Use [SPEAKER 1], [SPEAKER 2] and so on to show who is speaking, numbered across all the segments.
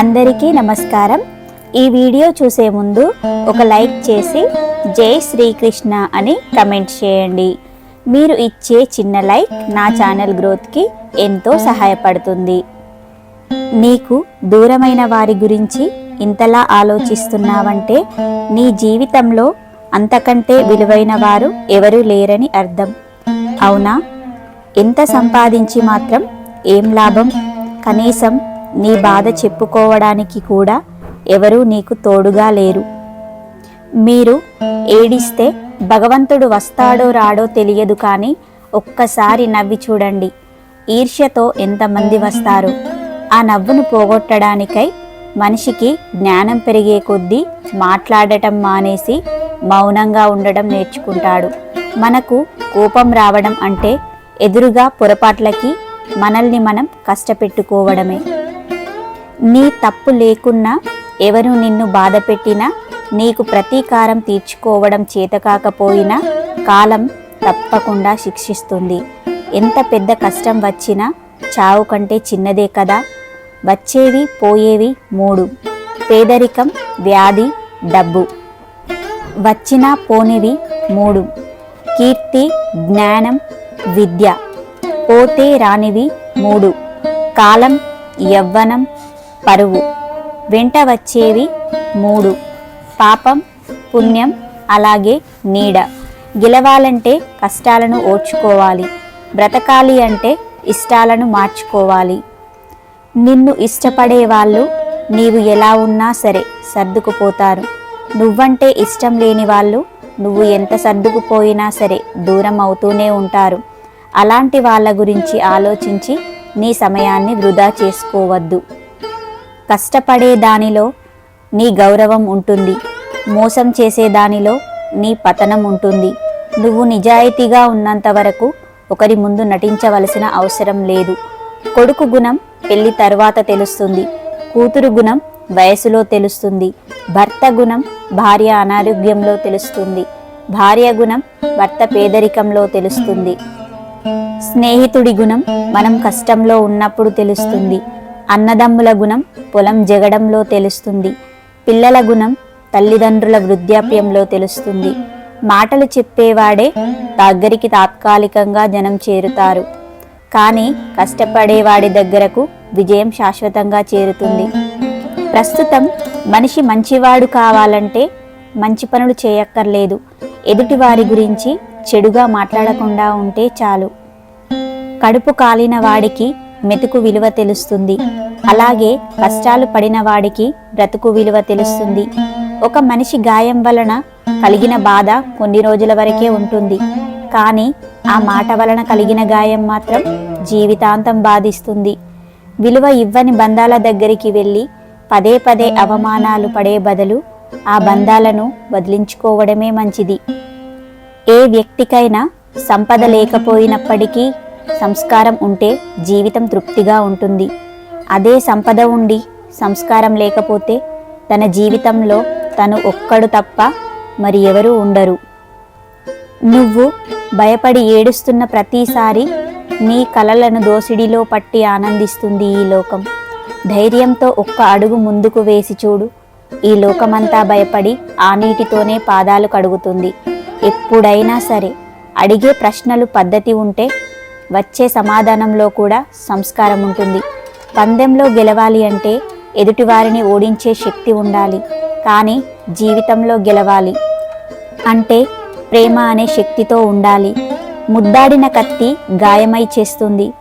[SPEAKER 1] అందరికీ నమస్కారం. ఈ వీడియో చూసే ముందు ఒక లైక్ చేసి జై శ్రీకృష్ణ అని కమెంట్ చేయండి. మీరు ఇచ్చే చిన్న లైక్ నా ఛానల్ గ్రోత్కి ఎంతో సహాయపడుతుంది. నీకు దూరమైన వారి గురించి ఇంతలా ఆలోచిస్తున్నావంటే నీ జీవితంలో అంతకంటే విలువైన వారు ఎవరూ లేరని అర్థం. అవునా? ఎంత సంపాదించి మాత్రం ఏం లాభం? కనీసం నీ బాధ చెప్పుకోవడానికి కూడా ఎవరూ నీకు తోడుగా లేరు. మీరు ఏడిస్తే భగవంతుడు వస్తాడో రాడో తెలియదు కానీ ఒక్కసారి నవ్వి చూడండి. ఈర్ష్యతో ఎంతమంది వస్తారు? ఆ నవ్వును పోగొట్టడానికై మనిషికి జ్ఞానం పెరిగే కొద్దీ మాట్లాడటం మానేసి మౌనంగా ఉండడం నేర్చుకుంటాడు. మనకు కోపం రావడం అంటే ఎదురుగా పొరపాట్లకి మనల్ని మనం కష్టపెట్టుకోవడమే. నీ తప్పు లేకున్నా ఎవరు నిన్ను బాధ పెట్టినా నీకు ప్రతీకారం తీర్చుకోవడం చేతకాకపోయినా కాలం తప్పకుండా శిక్షిస్తుంది. ఎంత పెద్ద కష్టం వచ్చినా చావు కంటే చిన్నదే కదా. వచ్చేవి పోయేవి మూడు. పేదరికం వ్యాధి డబ్బు. వచ్చినా పోనివి మూడు. కీర్తి జ్ఞానం విద్య. పోతే రానివి మూడు. కాలం యవ్వనం పరువు. వెంట వచ్చేవి మూడు. పాపం పుణ్యం అలాగే నీడ. గెలవాలంటే కష్టాలను ఓర్చుకోవాలి. బ్రతకాలి అంటే ఇష్టాలను మార్చుకోవాలి. నిన్ను ఇష్టపడే వాళ్ళు నీవు ఎలా ఉన్నా సరే సర్దుకుపోతారు. నువ్వంటే ఇష్టం లేని వాళ్ళు నువ్వు ఎంత సర్దుకుపోయినా సరే దూరం అవుతూనే ఉంటారు. అలాంటి వాళ్ళ గురించి ఆలోచించి నీ సమయాన్ని వృధా చేసుకోవద్దు. కష్టపడే దానిలో నీ గౌరవం ఉంటుంది. మోసం చేసే దానిలో నీ పతనం ఉంటుంది. నువ్వు నిజాయితీగా ఉన్నంత వరకు ఒకరి ముందు నటించవలసిన అవసరం లేదు. కొడుకు గుణం పెళ్ళి తర్వాత తెలుస్తుంది. కూతురు గుణం వయసులో తెలుస్తుంది. భర్త గుణం భార్య అనారోగ్యంలో తెలుస్తుంది. భార్య గుణం భర్త పేదరికంలో తెలుస్తుంది. స్నేహితుడి గుణం మనం కష్టంలో ఉన్నప్పుడు తెలుస్తుంది. అన్నదమ్ముల గుణం పొలం జగడంలో తెలుస్తుంది. పిల్లల గుణం తల్లిదండ్రుల వృద్ధాప్యంలో తెలుస్తుంది. మాటలు చెప్పేవాడే దగ్గరికి తాత్కాలికంగా జనం చేరుతారు. కానీ కష్టపడేవాడి దగ్గరకు విజయం శాశ్వతంగా చేరుతుంది. ప్రస్తుతం మనిషి మంచివాడు కావాలంటే మంచి పనులు చేయక్కర్లేదు. ఎదుటివారి గురించి చెడుగా మాట్లాడకుండా ఉంటే చాలు. కడుపు కాలిన వాడికి మెతుకు విలువ తెలుస్తుంది. అలాగే కష్టాలు పడిన వాడికి బ్రతుకు విలువ తెలుస్తుంది. ఒక మనిషి గాయం వలన కలిగిన బాధ కొన్ని రోజుల వరకే ఉంటుంది. కానీ ఆ మాట వలన కలిగిన గాయం మాత్రం జీవితాంతం బాధిస్తుంది. విలువ ఇవ్వని బంధాల దగ్గరికి వెళ్ళి పదే పదే అవమానాలు పడే బదులు ఆ బంధాలను వదిలించుకోవడమే మంచిది. ఏ వ్యక్తికైనా సంపద లేకపోయినప్పటికీ సంస్కారం ఉంటే జీవితం తృప్తిగా ఉంటుంది. అదే సంపద ఉండి సంస్కారం లేకపోతే తన జీవితంలో తను ఒక్కడు తప్ప మరి ఎవరూ ఉండరు. నువ్వు భయపడి ఏడుస్తున్న ప్రతిసారి నీ కలలను దోసిడిలో పట్టి ఆనందిస్తుంది ఈ లోకం. ధైర్యంతో ఒక్క అడుగు ముందుకు వేసి చూడు. ఈ లోకమంతా భయపడి ఆ నీటితోనే పాదాలు కడుగుతుంది. ఎప్పుడైనా సరే అడిగే ప్రశ్నలు పద్ధతి ఉంటే వచ్చే సమాధానంలో కూడా సంస్కారం ఉంటుంది. పందెంలో గెలవాలి అంటే ఎదుటివారిని ఓడించే శక్తి ఉండాలి. కానీ జీవితంలో గెలవాలి అంటే ప్రేమ అనే శక్తితో ఉండాలి. ముద్దాడిన కత్తి గాయమై చేస్తుంది.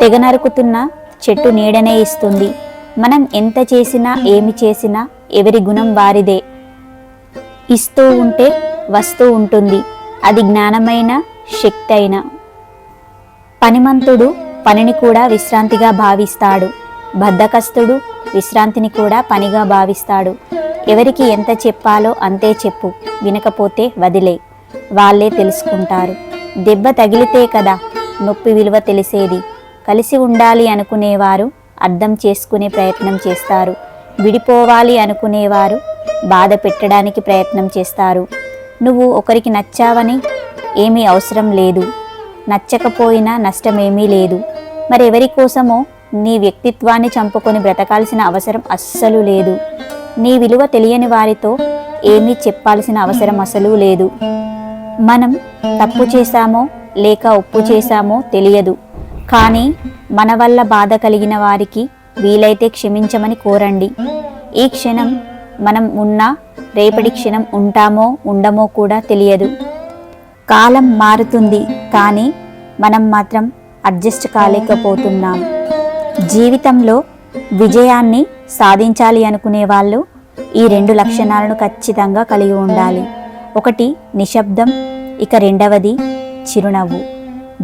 [SPEAKER 1] తెగ నరుకుతున్న చెట్టు నీడనే ఇస్తుంది. మనం ఎంత చేసినా ఏమి చేసినా ఎవరి గుణం వారిదే. ఇస్తూ ఉంటే వస్తూ ఉంటుంది. అది జ్ఞానమైన శక్తి అయినా పనిమంతుడు పనిని కూడా విశ్రాంతిగా భావిస్తాడు. బద్ధకస్తుడు విశ్రాంతిని కూడా పనిగా భావిస్తాడు. ఎవరికి ఎంత చెప్పాలో అంతే చెప్పు. వినకపోతే వదిలే. వాళ్ళే తెలుసుకుంటారు. దెబ్బ తగిలితే కదా నొప్పి విలువ తెలిసేది. కలిసి ఉండాలి అనుకునేవారు అర్థం చేసుకునే ప్రయత్నం చేస్తారు. విడిపోవాలి అనుకునేవారు బాధ పెట్టడానికి ప్రయత్నం చేస్తారు. నువ్వు ఒకరికి నచ్చావని ఏమీ అవసరం లేదు. నచ్చకపోయినా నష్టమేమీ లేదు. మరెవరి కోసమో నీ వ్యక్తిత్వాన్ని చంపుకొని బ్రతకాల్సిన అవసరం అస్సలు లేదు. నీ విలువ తెలియని వారితో ఏమీ చెప్పాల్సిన అవసరం అసలు లేదు. మనం తప్పు చేశామో లేక ఒప్పు చేశామో తెలియదు. కానీ మన వల్ల బాధ కలిగిన వారికి వీలైతే క్షమించమని కోరండి. ఈ క్షణం మనం ఉన్నా రేపటి క్షణం ఉంటామో ఉండమో కూడా తెలియదు. కాలం మారుతుంది కానీ మనం మాత్రం అడ్జస్ట్ కాలేకపోతున్నాం. జీవితంలో విజయాన్ని సాధించాలి అనుకునే వాళ్ళు ఈ రెండు లక్షణాలను ఖచ్చితంగా కలిగి ఉండాలి. ఒకటి నిశ్శబ్దం. ఇక రెండవది చిరునవ్వు.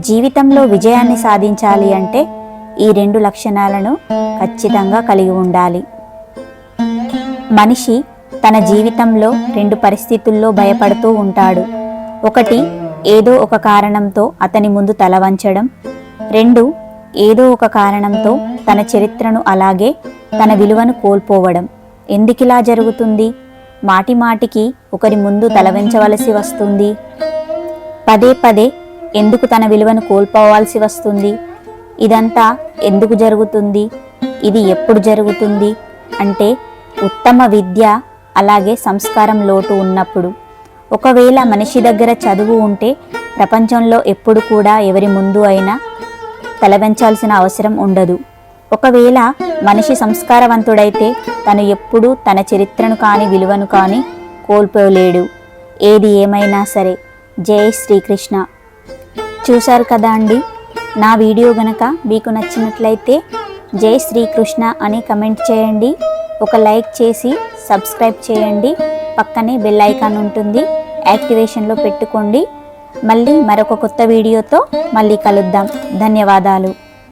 [SPEAKER 1] జీవితంలో విజయాన్ని సాధించాలి అంటే ఈ రెండు లక్షణాలను ఖచ్చితంగా కలిగి ఉండాలి. మనిషి తన జీవితంలో రెండు పరిస్థితుల్లో భయపడుతూ ఉంటాడు. ఒకటి ఏదో ఒక కారణంతో అతని ముందు తల వంచడం. రెండు ఏదో ఒక కారణంతో తన చరిత్రను అలాగే తన విలువను కోల్పోవడం. ఎందుకిలా జరుగుతుంది? మాటి మాటికి ఒకరి ముందు తల వంచవలసి వస్తుంది. పదే పదే ఎందుకు తన విలువను కోల్పోవాల్సి వస్తుంది? ఇదంతా ఎందుకు జరుగుతుంది? ఇది ఎప్పుడు జరుగుతుంది? అంటే ఉత్తమ విద్య అలాగే సంస్కారం లోటు ఉన్నప్పుడు. ఒకవేళ మనిషి దగ్గర చదువు ఉంటే ప్రపంచంలో ఎప్పుడు కూడా ఎవరి ముందు అయినా తలవెంచాల్సిన అవసరం ఉండదు. ఒకవేళ మనిషి సంస్కారవంతుడైతే తను ఎప్పుడూ తన చరిత్రను కాని విలువను కానీ కోల్పోలేడు. ఏది ఏమైనా సరే. జై శ్రీకృష్ణ. చూశారు కదా అండి? నా వీడియో గనక మీకు నచ్చినట్లయితే జై శ్రీకృష్ణ అని కమెంట్ చేయండి. ఒక లైక్ చేసి సబ్స్క్రైబ్ చేయండి. పక్కనే బెల్ ఐకాన్ ఉంటుంది. యాక్టివేషన్లో పెట్టుకోండి. మళ్ళీ మరొక కొత్త వీడియోతో మళ్ళీ కలుద్దాం. ధన్యవాదాలు.